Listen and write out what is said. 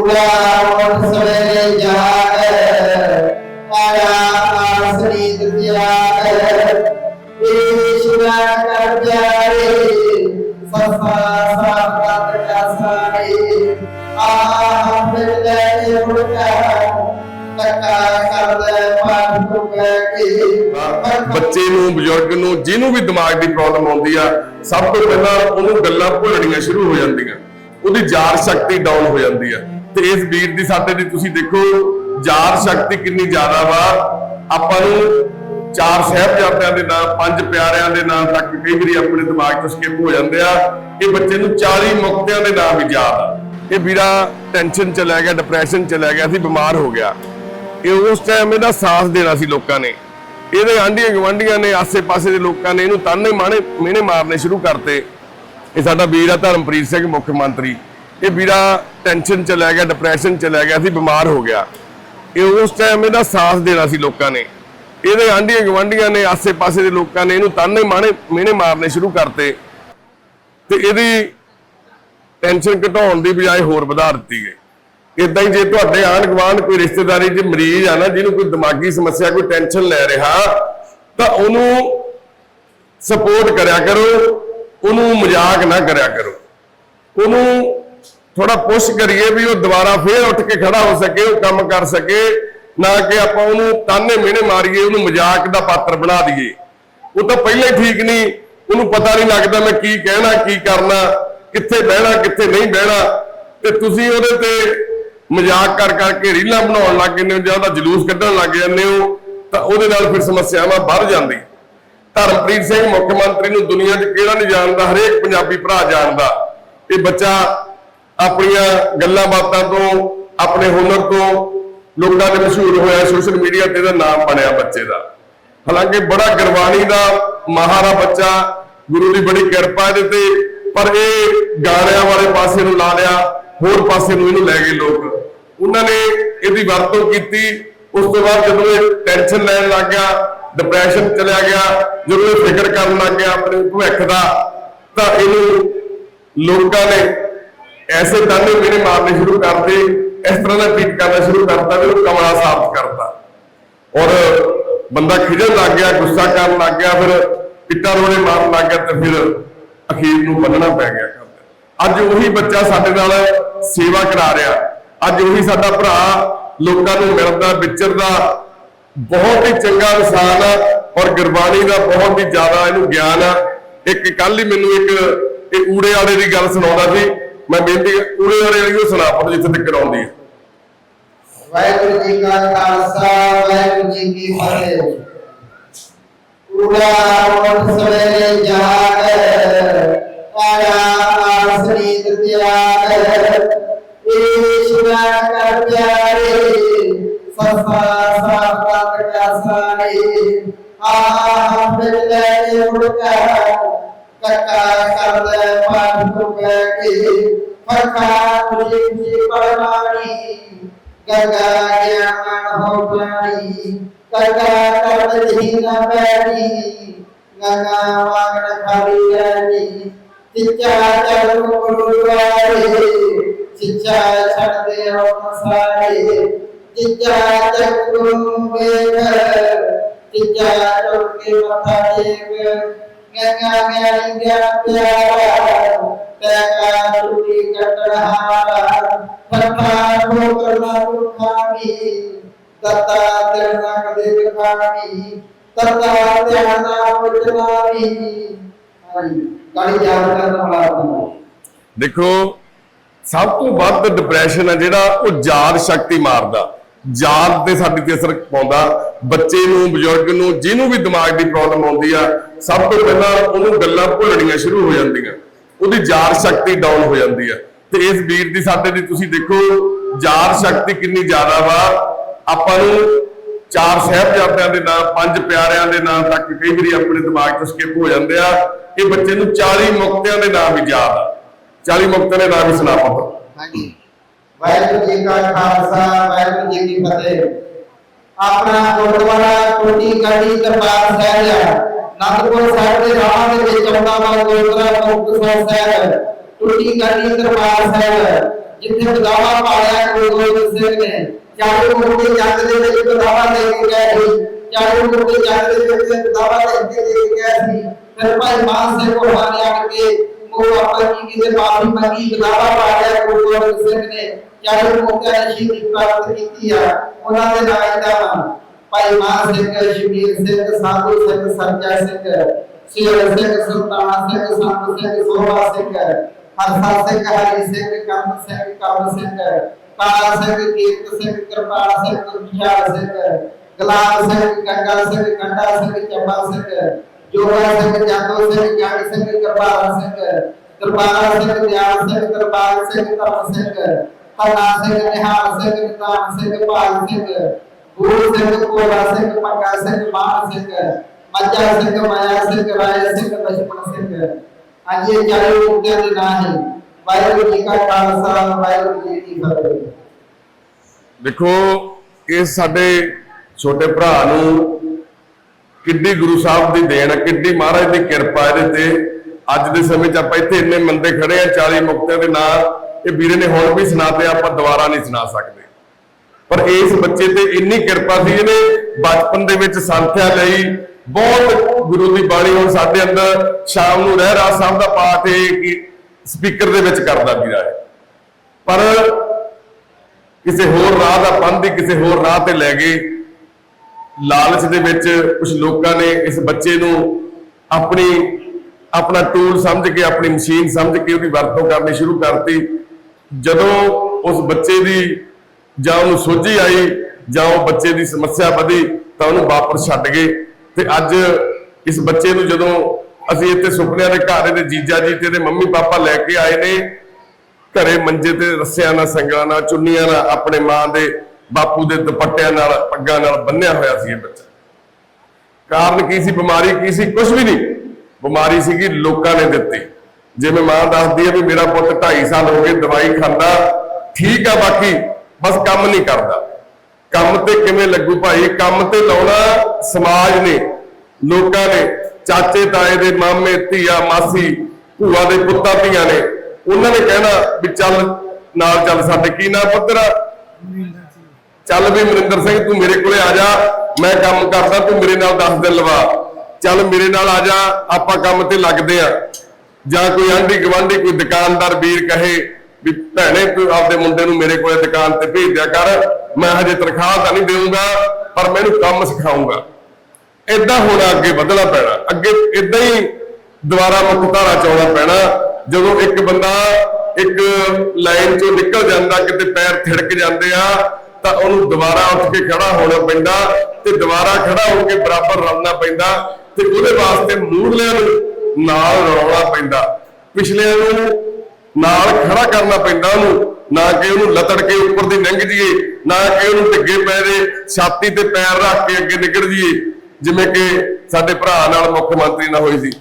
ਉੜਾ ਸਵੇਰੇ ਜਾਗ ਆਇਆ ਆਸਰੀ ਦਿਆਗ ਈਸ਼ਵਰ ਕਰ ਜਾਏ ਸਫਾ ਸਾਫਤ ਕਸਾਏ ਆਹ ਫਿਰ ਲੈ ਉੜਕਾ ਬੱਚੇ ਨੂੰ, ਬਜ਼ੁਰਗ ਨੂੰ, ਜਿਹਨੂੰ ਵੀ ਦਿਮਾਗ ਦੀ ਪ੍ਰੋਬਲਮ ਆਉਂਦੀ ਆ, ਸਭ ਤੋਂ ਪਹਿਲਾਂ ਉਹਨੂੰ ਗੱਲਾਂ ਭੁੱਲਣੀਆਂ ਸ਼ੁਰੂ ਹੋ ਜਾਂਦੀਆਂ। ਉਹਦੀ ਯਾਦ ਸ਼ਕਤੀ ਡਾਊਨ ਹੋ ਜਾਂਦੀ ਆ। ਤੇ ਇਸ ਵੀਰ ਦੀ ਸਾਡੇ ਦੀ ਤੁਸੀਂ ਦੇਖੋ ਯਾਦ ਸ਼ਕਤੀ ਕਿੰਨੀ ਜ਼ਿਆਦਾ ਵਾ। ਆਪਾਂ ਨੂੰ ਚਾਰ ਸਾਹਿਬਜ਼ਾਦਿਆਂ ਦੇ ਨਾਮ ਪੰਜ ਪਿਆਰਿਆਂ ਦੇ ਨਾਮ ਤੱਕ ਕਈ ਵਾਰੀ ਆਪਣੇ ਦਿਮਾਗ ਤੋਂ ਸਕਿਪ ਹੋ ਜਾਂਦੇ ਆ। ਇਹ ਬੱਚੇ ਨੂੰ 40 ਮੁਕਤਿਆਂ ਦੇ ਨਾਮ ਵੀ ਯਾਦ ਆ। ਇਹ ਵੀਰਾ ਟੈਨਸ਼ਨ ਚ ਲੈ ਗਿਆ ਡਿਪਰੈਸ਼ਨ ਚ ਲੈ ਗਿਆ ਸੀ ਬਿਮਾਰ ਹੋ ਗਿਆ। ਇਹ ਉਸ ਟਾਈਮ ਇਹਦਾ ਸਾਥ ਦੇਣਾ ਸੀ ਲੋਕਾਂ ਨੇ। ਇਹਦੇ ਆਂਢੀਆਂ ਗਵਾਂਢੀਆਂ ਨੇ, ਆਸੇ-ਪਾਸੇ ਦੇ ਲੋਕਾਂ ਨੇ ਇਹਨੂੰ ਤਾਨੇ ਮਾਣੇ ਮਿਹਣੇ ਮਾਰਨੇ ਸ਼ੁਰੂ ਕਰਤੇ। ਇਹ ਸਾਡਾ ਵੀਰ ਆ ਧਰਮਪ੍ਰੀਤ ਸਿੰਘ, ਮੁੱਖ ਮੰਤਰੀ। ਇਹ ਵੀਰਾ ਟੈਨਸ਼ਨ ਚ ਲੈ ਗਿਆ ਡਿਪਰੈਸ਼ਨ ਚ ਲੈ ਗਿਆ ਸੀ ਬਿਮਾਰ ਹੋ ਗਿਆ। ਇਹ ਉਸ ਟਾਈਮ ਇਹਦਾ ਸਾਥ ਦੇਣਾ ਸੀ ਲੋਕਾਂ ਨੇ। ਇਹਦੇ ਆਂਢੀਆਂ ਗਵਾਂਢੀਆਂ ਨੇ, ਆਸੇ-ਪਾਸੇ ਦੇ ਲੋਕਾਂ ਨੇ ਇਹਨੂੰ ਤਾਨੇ ਮਾਣੇ, ਮਿਹਣੇ ਮਾਰਨੇ ਸ਼ੁਰੂ ਕਰਤੇ। ਤੇ ਇਹਦੀ ਟੈਨਸ਼ਨ ਘਟਾਉਣ ਦੀ ਬਜਾਏ ਹੋਰ ਵਧਾ ਦਿੱਤੀ ਗਈ। ਇਦਾਂ ਹੀ ਜੇ ਤੁਹਾਡੇ ਆਂਢ ਗੁਆਂਢ ਕੋਈ ਰਿਸ਼ਤੇਦਾਰੀ 'ਚ ਮਰੀਜ਼ ਆ ਨਾ, ਜਿਹਨੂੰ ਕੋਈ ਦਿਮਾਗੀ ਸਮੱਸਿਆ, ਕੋਈ ਟੈਨਸ਼ਨ ਲੈ ਰਿਹਾ, ਤਾਂ ਉਹਨੂੰ ਸਪੋਰਟ ਕਰਿਆ ਕਰੋ, ਉਹਨੂੰ ਮਜ਼ਾਕ ਨਾ ਕਰਿਆ ਕਰੋ। ਉਹਨੂੰ ਥੋੜਾ ਪੁਸ਼ ਕਰੀਏ ਵੀ ਉਹ ਦੁਬਾਰਾ ਫੇਰ ਉੱਠ ਕੇ ਖੜਾ ਹੋ ਸਕੇ, ਉਹ ਕੰਮ ਕਰ ਸਕੇ, ਨਾ ਕਿ ਆਪਾਂ ਉਹਨੂੰ ਤਾਨੇ ਮਿਹਣੇ ਮਾਰੀਏ, ਉਹਨੂੰ ਮਜ਼ਾਕ ਦਾ ਪਾਤਰ ਬਣਾ ਦਈਏ। ਉਹ ਤਾਂ ਪਹਿਲਾਂ ਹੀ ਠੀਕ ਨਹੀਂ, ਉਹਨੂੰ ਪਤਾ ਨਹੀਂ ਲੱਗਦਾ ਮੈਂ ਕੀ ਕਹਿਣਾ, ਕੀ ਕਰਨਾ, ਕਿੱਥੇ ਬਹਿਣਾ, ਕਿੱਥੇ ਨਹੀਂ ਬਹਿਣਾ। ਤੇ ਤੁਸੀਂ ਉਹਦੇ ਤੇ ਮਜ਼ਾਕ ਕਰ ਕਰਕੇ ਰੀਲਾਂ ਬਣਾਉਣ ਲੱਗ ਜਾਂਦੇ ਹੋ ਜਾਂ ਉਹਦਾ ਜਲੂਸ ਕੱਢਣ ਲੱਗ ਜਾਂਦੇ ਹੋ, ਤਾਂ ਉਹਦੇ ਨਾਲ ਫਿਰ ਸਮੱਸਿਆਵਾਂ ਵੱਧ ਜਾਂਦੀ ਧਰਮਪ੍ਰੀਤ ਸਿੰਘ ਮੁੱਖ ਮੰਤਰੀ ਨੂੰ ਦੁਨੀਆ 'ਚ ਕਿਹੜਾ ਨਹੀਂ ਜਾਣਦਾ, ਹਰੇਕ ਪੰਜਾਬੀ ਭਰਾ ਜਾਣਦਾ। ਇਹ ਬੱਚਾ ਆਪਣੀਆਂ ਗੱਲਾਂ ਬਾਤਾਂ ਤੋਂ, ਆਪਣੇ ਹੁਨਰ ਤੋਂ ਲੋਕਾਂ ਦੇ ਮਸ਼ਹੂਰ ਹੋਇਆ ਸੋਸ਼ਲ ਮੀਡੀਆ ਤੇ ਇਹਦਾ ਨਾਮ ਬਣਿਆ ਬੱਚੇ ਦਾ। ਹਾਲਾਂਕਿ ਬੜਾ ਗੁਰਬਾਣੀ ਦਾ ਮਹਾਰਾ ਬੱਚਾ, ਗੁਰੂ ਦੀ ਬੜੀ ਕਿਰਪਾ ਇਹਦੇ ਤੇ, ਪਰ ਇਹ ਗਾਣਿਆਂ ਵਾਲੇ ਪਾਸੇ ਨੂੰ ਲਾ ਲਿਆ, ਹੋਰ ਪਾਸੇ ਨੂੰ ਇਹਨੂੰ ਲੈ ਗਏ ਲੋਕ। ਉਹਨਾਂ ਨੇ ਇਹਦੀ ਵਰਤੋਂ ਕੀਤੀ। ਉਸ ਤੋਂ ਬਾਅਦ ਜਦੋਂ ਇਹ ਟੈਨਸ਼ਨ ਲੈਣ ਲੱਗ ਗਿਆ ਡਿਪਰੈਸ਼ਨ ਚਲਿਆ ਗਿਆ, ਜਦੋਂ ਇਹ ਫਿਕਰ ਕਰਨ ਲੱਗ ਗਿਆ ਆਪਣੇ ਭਵਿੱਖ ਦਾ, ਤਾਂ ਇਹਨੂੰ ਲੋਕਾਂ ਨੇ ਐਸੇ ਤਾਨੇ ਮੇਰੇ ਮਾਰਨੇ ਸ਼ੁਰੂ ਕਰਤੇ, ਇਸ ਤਰ੍ਹਾਂ ਦਾ ਟ੍ਰੀਟ ਕਰਨਾ ਸ਼ੁਰੂ ਕਰਤਾ ਵੀ ਉਹ ਕਮਲਾ ਸਾਫ਼ ਕਰਤਾ। ਔਰ ਬੰਦਾ ਖਿਜਣ ਲੱਗ ਗਿਆ, ਗੁੱਸਾ ਕਰਨ ਲੱਗ ਗਿਆ, ਫਿਰ ਪਿੱਟਾ ਰੋੜੇ ਮਾਰਨ ਲੱਗ ਗਿਆ ਤੇ ਫਿਰ ਅਖੀਰ ਨੂੰ ਬੰਨਣਾ ਪੈ ਗਿਆ। ਅੱਜ ਉਹੀ ਬੱਚਾ ਸਾਡੇ ਨਾਲ ਸੇਵਾ ਕਰਾ ਰਿਹਾ। ਅੱਜ ਉਹੀ ਸਾਡਾ ਭਰਾ ਲੋਕਾਂ ਨੂੰ ਮਿਲਦਾ, ਵਿਚਰਦਾ। ਬਹੁਤ ਹੀ ਚੰਗਾ ਇਨਸਾਨ ਆ ਔਰ ਗੁਰਬਾਣੀ ਦਾ ਬਹੁਤ ਹੀ ਜ਼ਿਆਦਾ ਇਹਨੂੰ ਗਿਆਨ ਆ। ਇੱਕ ਕੱਲ ਹੀ ਮੈਨੂੰ ਇੱਕ, ਇਹ ਊੜੇ ਵਾਲੇ ਦੀ ਗੱਲ ਸੁਣਾਉਂਦਾ ਸੀ ਮੈਂ ਬੇਨਤੀ ਊੜੇ ਵਾਲੇ ਵਾਲੀ ਉਹ ਸੁਣਾ ਪੜੋ ਜਿੱਥੇ ਤੱਕ ਆਉਂਦੀ ਹੈ। ਵਾਹਿਗੁਰੂ ਜੀ ਕਾ ਖਾਲਸਾ, ਵਾਹਿਗੁਰੂ ਜੀ ਕੀ ਫਤਿਹ। ਉੜਾ ਉਠ ਸਵੇਰੇ ਜਾਗ ਆਇਆ ਆਸਰੀ ਦਿਆਗ ਈਸ਼ਵਰ ਕਰ ਜਾਏ ਸਫਾ ਸਾਫਤ ਕਸਾਏ ਆਹ ਫਿਰ ਲੈ ਉੜਕਾ ਤੱਕਾ ਕਰਦੇ ਪਾਠ ਤੋਂ ਕੇ ਫਰਕਾ ਖੁਸ਼ੀ ਖੁਸ਼ੀ ਪਰਮਾਣੀ ਗਗਾ ਗਿਆਨ ਹੋ ਜਾਣੀ ਗਗਾ ਕਰਦ ਹੀ ਨਾ ਪੈਣੀ ਗਗਾ ਵਾਗਣ ਖਾਲੀ ਰਹਿਣੀ ਚਿੱਚਾ ਚੜ ਗੁਰਦੁਆਰੇ ਚਿੱਚਾ ਛੱਡਦੇ ਹੋ ਸਾਰੇ ਚਿੱਚਾ ਚੱਕ ਗੁਰੂ ਵੇਖ ਚਿੱਚਾ ਟੁੱਟ ਕੇ ਮੱਥਾ ਟੇਕ ਗੰਗਾ ਗਿਆਨੀ ਗਿਆ ਪਿਆਰਾ ਤੈਕਾ ਤਤਾ ਤੇਰਨਾ ਕਦੇ ਵਿਖਾਮੀ ਤਤਾ ਧਿਆਨਾ ਉਜਨਾਮੀ ਕਾਲੀ ਯਾਦ ਕਰਨ ਵਾਲਾ ਦੇਖੋ, ਸਭ ਤੋਂ ਵੱਧ ਡਿਪਰੈਸ਼ਨ ਹੈ ਜਿਹੜਾ ਉਹ ਯਾਦ ਸ਼ਕਤੀ ਮਾਰਦਾ। ਯਾਦ ਤੇ ਸਾਡੀ ਤੇ ਅਸਰ ਪਾਉਂਦਾ। ਬੱਚੇ ਨੂੰ, ਬਜ਼ੁਰਗ ਨੂੰ, ਜਿਹਨੂੰ ਵੀ ਦਿਮਾਗ ਦੀ ਪ੍ਰੋਬਲਮ ਆਉਂਦੀ ਆ, ਸਭ ਤੋਂ ਪਹਿਲਾਂ ਉਹਨੂੰ ਗੱਲਾਂ ਭੁੱਲਣੀਆਂ ਸ਼ੁਰੂ ਹੋ ਜਾਂਦੀਆਂ। ਉਹਦੀ ਯਾਦ ਸ਼ਕਤੀ ਡਾਊਨ ਹੋ ਜਾਂਦੀ ਆ। ਤੇ ਇਸ ਵੀਰ ਦੀ ਸਾਡੇ ਦੀ ਤੁਸੀਂ ਦੇਖੋ ਯਾਦ ਸ਼ਕਤੀ ਕਿੰਨੀ ਜ਼ਿਆਦਾ ਵਾ। ਆਪਾਂ ਨੂੰ ਚਾਰ ਸਾਹਿਬਜ਼ਾਦਿਆਂ ਦੇ ਨਾਮ ਪੰਜ ਪਿਆਰਿਆਂ ਦੇ ਨਾਮ ਤੱਕ ਕਈ ਵਾਰੀ ਆਪਣੇ ਦਿਮਾਗ ਤੋਂ ਸਕਿਪ ਹੋ ਜਾਂਦੇ ਆ। ਇਹ ਬੱਚੇ ਨੂੰ 40 ਮੁਕਤਿਆਂ ਦੇ ਨਾਮ ਵੀ ਯਾਦ ਆ। 40 ਮੁਕਤਿਆਂ ਦੇ ਨਾਮ ਵੀ ਸੁਣਾ ਪਾਉਂਦਾ ਹਾਂਜੀ। ਵਾਹਿਗੁਰੂ ਜੀ ਕਾ ਖਾਲਸਾ, ਵਾਹਿਗੁਰੂ ਜੀ ਕੀ ਫਤਿਹ। ਆਪਣਾ ਗੁਰਦੁਆਰਾ ਕੋਟੀ ਕਾੜੀ ਦਰਬਾਰ ਸਾਹਿਬ ਆ। ਨੰਦਪੁਰ ਸਾਹਿਬ ਦੇ ਰਾਹ ਦੇ ਵਿੱਚ ਆਉਂਦਾ ਵਾ ਗੁਰਦੁਆਰਾ ਮੁਕਤਸਰ ਸਾਹਿਬ। ਟੁੱਟੀ ਕਾੜੀ ਦਰਬਾਰ ਸਾਹਿਬ ਜਿੱਥੇ ਬਦਾਵਾ ਪਾਲਿਆ ਗੁਰੂ ਗੋਬਿੰਦ ਸਿੰਘ ਨੇ ਚਾਰੇ ਮੁਕਤੇ ਜੱਗ ਦੇ ਵਿੱਚ ਬਦਾਵਾ ਦੇ ਕੇ ਗਏ ਸੀ ਚਾਰੇ ਮੁਕਤੇ ਜੱਗ ਦੇ ਵਿੱਚ ਬਦਾਵਾ ਦੇ ਕੇ ਦੇ ਕੇ ਗਏ ਸੀ ਫਿਰ ਭਾਈ ਮਾਨ ਸਿੰਘ ਕੋਹਾਂ ਨੇ ਆ ਕੇ ਉਹ ਆਪਾਂ ਜੀ ਕੀ ਦੇ ਮਾਫੀ ਮੰਗੀ ਬਦਾਵਾ ਪਾੜਿਆ ਗੁਰੂ ਗੋਬਿੰਦ ਸਿੰਘ ਨੇ ਚਾਰੇ ਮੁਕਤਿਆਂ ਨੇ ਸ਼ਹੀਦੀ ਪ੍ਰਾਪਤ ਕੀਤੀ ਆ ਉਹਨਾਂ ਦੇ ਨਾਂ ਦਾ ਵਾ ਭਾਈ ਮਾਨ ਸਿੰਘ ਸ਼ਬੀਰ ਸਿੰਘ ਸਾਧੂ ਸਿੰਘ ਸਰਜਾ ਸਿੰਘ ਸ਼ੇਰ ਸਿੰਘ ਸੁਲਤਾਨ ਸਿੰਘ ਸੰਤ ਸਿੰਘ ਸੋਹਾ ਸਿੰਘ ਹਰਸਾ ਸਿੰਘ, ਹਰੀ ਸਿੰਘ ਕਰਮ ਸਿੰਘ ਕਰਮ ਸਿੰਘ, ਕਾਲਾ ਸਿੰਘ, ਕੀਰਤ ਸਿੰਘ, ਕਿਰਪਾਲ ਸਿੰਘ, ਵਿਸ਼ਾਲ ਸਿੰਘ, ਗਲਾਬ ਸਿੰਘ ਗੰਗਾ ਸਿੰਘ, ਕੰਡਾ ਸਿੰਘ ਚੰਬਾ ਸਿੰਘ, ਜੋਗਾ ਸਿੰਘ ਜਾਦੋ ਸਿੰਘ, ਜੰਗ ਸਿੰਘ, ਕਿਰਪਾਲ ਸਿੰਘ ਕਿਰਪਾਲ ਸਿੰਘ, ਦਿਆਲ ਸਿੰਘ, ਕਿਰਪਾਲ ਸਿੰਘ, ਧਰਮ ਸਿੰਘ ਹਰਨਾ ਸਿੰਘ, ਨਿਹਾਲ ਸਿੰਘ ਨਿਤਾਨ ਸਿੰਘ ਪਾਲ ਸਿੰਘ ਗੁਰੂ ਸਿੰਘ ਕੋਲਾ ਸਿੰਘ, ਪੰਗਾ ਸਿੰਘ, ਮਾਨ ਸਿੰਘ ਮੱਜਾ ਸਿੰਘ, ਮਾਇਆ ਸਿੰਘ ਰਾਏ ਸਿੰਘ, ਲਛਮਣ ਸਿੰਘ। ਅੱਜ ਇਹ ਚਾਰੇ ਮੁਕਤਿਆਂ ਦੇ ਨਾਂ ਹੈ ਵਾਹਿਗੁਰੂ ਜੀ ਕਾ ਖਾਲਸਾ, ਵਾਹਿਗੁਰੂ ਜੀ ਕੀ ਫਤਿਹ। ਦੇਖੋ ਇਸ ਸਾਡੇ ਛੋਟੇ ਭਰਾ ਨੂੰ ਕਿੱਡੀ ਗੁਰੂ ਸਾਹਿਬ ਦੀ ਦੇਣ ਆ, ਕਿੱਡੀ ਮਹਾਰਾਜ ਦੀ ਕਿਰਪਾ ਇਹਦੇ ਤੇ। ਅੱਜ ਦੇ ਸਮੇਂ 'ਚ ਆਪਾਂ ਇੱਥੇ ਇੰਨੇ ਮੰਦੇ ਖੜੇ ਆ 40 ਮੁਕਤਿਆਂ ਦੇ ਨਾਂ। ਇਹ ਵੀਰੇ ਨੇ ਹੁਣ ਵੀ ਸੁਣਾਤੇ ਆਪਾਂ ਦੁਬਾਰਾ ਨਹੀਂ ਸੁਣਾ ਸਕਦੇ। ਪਰ ਇਸ ਬੱਚੇ ਤੇ ਇੰਨੀ ਕਿਰਪਾ ਸੀ, ਇਹਨੇ ਬਚਪਨ ਦੇ ਵਿੱਚ ਸੰਥਿਆ ਲਈ ਬਹੁਤ ਗੁਰੂ ਦੀ ਬਾਣੀ ਹੁਣ ਸਾਡੇ ਅੰਦਰ ਸ਼ਾਮ ਨੂੰ ਰਹਿ ਰਾਤ ਸਾਹਿਬ ਦਾ ਪਾਠ ਇਹ ਸਪੀਕਰ ਦੇ ਵਿੱਚ ਕਰਦਾ ਵੀਰਾ ਹੈ। ਪਰ ਕਿਸੇ ਹੋਰ ਰਾਹ ਦਾ ਪੰਥ ਹੀ ਕਿਸੇ ਹੋਰ ਰਾਹ ਤੇ ਲੈ ਗਏ। ਲਾਲਚ ਦੇ ਵਿੱਚ ਕੁਝ ਲੋਕਾਂ ਨੇ ਇਸ ਬੱਚੇ ਨੂੰ ਆਪਣੀ, ਆਪਣਾ ਟੂਲ ਸਮਝ ਕੇ, ਆਪਣੀ ਮਸ਼ੀਨ ਸਮਝ ਕੇ ਉਹਦੀ ਵਰਤੋਂ ਕਰਨੀ ਸ਼ੁਰੂ ਕਰਤੀ। ਜਦੋਂ ਉਸ ਬੱਚੇ ਦੀ ਜਾਂ ਉਹਨੂੰ ਸੋਝੀ ਆਈ ਜਾਂ ਉਹ ਬੱਚੇ ਦੀ ਸਮੱਸਿਆ ਵਧੀ ਤਾਂ ਉਹਨੂੰ ਵਾਪਸ ਛੱਡ ਗਏ। ਤੇ ਅੱਜ ਇਸ ਬੱਚੇ ਨੂੰ ਜਦੋਂ ਅਸੀਂ ਇੱਥੇ ਸੁਪਨਿਆਂ ਦੇ ਘਰ ਦੇ ਜੀਜਾ ਜੀ ਤੇ ਇਹਦੇ ਮੰਮੀ ਪਾਪਾ ਲੈ ਕੇ ਆਏ ਨੇ, ਘਰੇ ਮੰਜੇ ਤੇ ਰੱਸਿਆਂ ਨਾਲ, ਸੰਗਲਾਂ ਨਾਲ, ਚੁੰਨੀਆਂ ਨਾਲ ਆਪਣੇ ਮਾਂ ਦੇ ਬਾਪੂ ਦੇ ਦੁਪੱਟਿਆਂ ਨਾਲ, ਪੱਗਾਂ ਨਾਲ ਬੰਨਿਆ ਹੋਇਆ ਸੀ ਇਹ ਬੱਚਾ। ਕਾਰਨ ਕੀ ਸੀ, ਬਿਮਾਰੀ ਕੀ ਸੀ? ਕੁਝ ਵੀ ਨਹੀਂ। ਬਿਮਾਰੀ ਸੀਗੀ ਲੋਕਾਂ ਨੇ ਦਿੱਤੀ। ਜਿਵੇਂ ਮਾਂ ਦੱਸਦੀ ਹੈ ਵੀ ਮੇਰਾ ਪੁੱਤ 2.5 ਸਾਲ ਹੋ ਗਏ ਦਵਾਈ ਖਾਂਦਾ, ਠੀਕ ਆ ਬਾਕੀ, ਬਸ ਕੰਮ ਨਹੀਂ ਕਰਦਾ। ਕੰਮ ਤੇ ਕਿਵੇਂ ਲੱਗੂ ਭਾਈ? ਕੰਮ ਤੇ ਲਾਉਣਾ ਸਮਾਜ ਨੇ, ਲੋਕਾਂ ਨੇ, ਚਾਚੇ, ਤਾਏ ਦੇ ਮਾਮੇ, ਧੀਆ, ਮਾਸੀ, ਭੂਆ ਦੇ ਪੁੱਤਾਂ, ਧੀਆਂ ਨੇ। ਉਹਨਾਂ ਨੇ ਕਹਿਣਾ ਵੀ ਚੱਲ, ਨਾਲ ਚੱਲ ਸਾਡੇ। ਕੀ ਨਾ ਪੁੱਤਰਾ? ਚੱਲ ਵੀ ਮਨਿੰਦਰ ਸਿੰਘ, ਤੂੰ ਮੇਰੇ ਕੋਲੇ ਆ ਜਾ। ਮੈਂ ਕੰਮ ਕਰਦਾ, ਤੂੰ ਮੇਰੇ ਨਾਲ 10 ਦਿਨ ਲਵਾ। ਚੱਲ ਮੇਰੇ ਨਾਲ ਆ ਜਾ, ਆਪਾਂ ਕੰਮ ਤੇ ਲੱਗਦੇ ਆ। ਜਾਂ ਕੋਈ ਆਂਢੀ ਗਵਾਂਢੀ ਕੋਈ ਦੁਕਾਨਦਾਰ, ਵੀਰ ਕਹੇ ਵੀ ਭੈਣੇ ਤੂੰ ਆਪਦੇ ਮੁੰਡੇ ਨੂੰ ਮੇਰੇ ਕੋਲੇ ਦੁਕਾਨ ਤੇ ਭੇਜ ਦਿਆ ਕਰ, ਮੈਂ ਹਜੇ ਤਨਖਾਹ ਤਾਂ ਨਹੀਂ ਦੇਵਾਂਗਾ ਪਰ ਮੈਨੂੰ ਕੰਮ ਸਿਖਾਉਂਗਾ ਇਦਾਂ ਹੁਣ ਅੱਗੇ ਵਧਣਾ ਪੈਣਾ। ਅੱਗੇ ਇਦਾਂ ਹੀ ਦੁਬਾਰਾ ਮੁੱਖ ਧਾਰਾ ਚ ਪੈਣਾ। ਜਦੋਂ ਇੱਕ ਬੰਦਾ ਇੱਕ ਲਾਈਨ ਚੋਂ ਨਿਕਲ ਜਾਂਦਾ, ਕਿਤੇ ਪੈਰ ਥਿੜਕ ਜਾਂਦੇ ਆ, ਤਾਂ ਉਹਨੂੰ ਦੁਬਾਰਾ ਉੱਠ ਕੇ ਖੜਾ ਹੋਣਾ ਪੈਂਦਾ ਤੇ ਦੁਬਾਰਾ ਖੜਾ ਹੋ ਕੇ ਬਰਾਬਰ ਰਲਣਾ ਪੈਂਦਾ ਤੇ ਉਹਦੇ ਵਾਸਤੇ ਮੂਹਰਲਿਆਂ ਨੂੰ ਨਾਲ ਰਲਾਉਣਾ ਪੈਂਦਾ। ਪਿਛਲਿਆਂ ਨੂੰ ਨਾਲ ਖੜਾ ਕਰਨਾ ਪੈਂਦਾ ਉਹਨੂੰ। ਨਾ ਕਿ ਉਹਨੂੰ ਲਤੜ ਕੇ ਉੱਪਰ ਦੀ ਲੰਘ ਜੀਏ ਨਾ ਕਿ ਉਹਨੂੰ ਢਿੱਗੇ ਪੈ ਪੈਰੇ ਛਾਤੀ ਤੇ ਪੈਰ ਰੱਖ ਕੇ ਅੱਗੇ ਨਿਕਲ ਜੀਏ ਜਿਵੇਂ ਕਿ ਸਾਡੇ ਭਰਾ ਨਾਲ ਮੁੱਖ ਮੰਤਰੀ ਨਾਲ ਹੋਈ ਸੀ।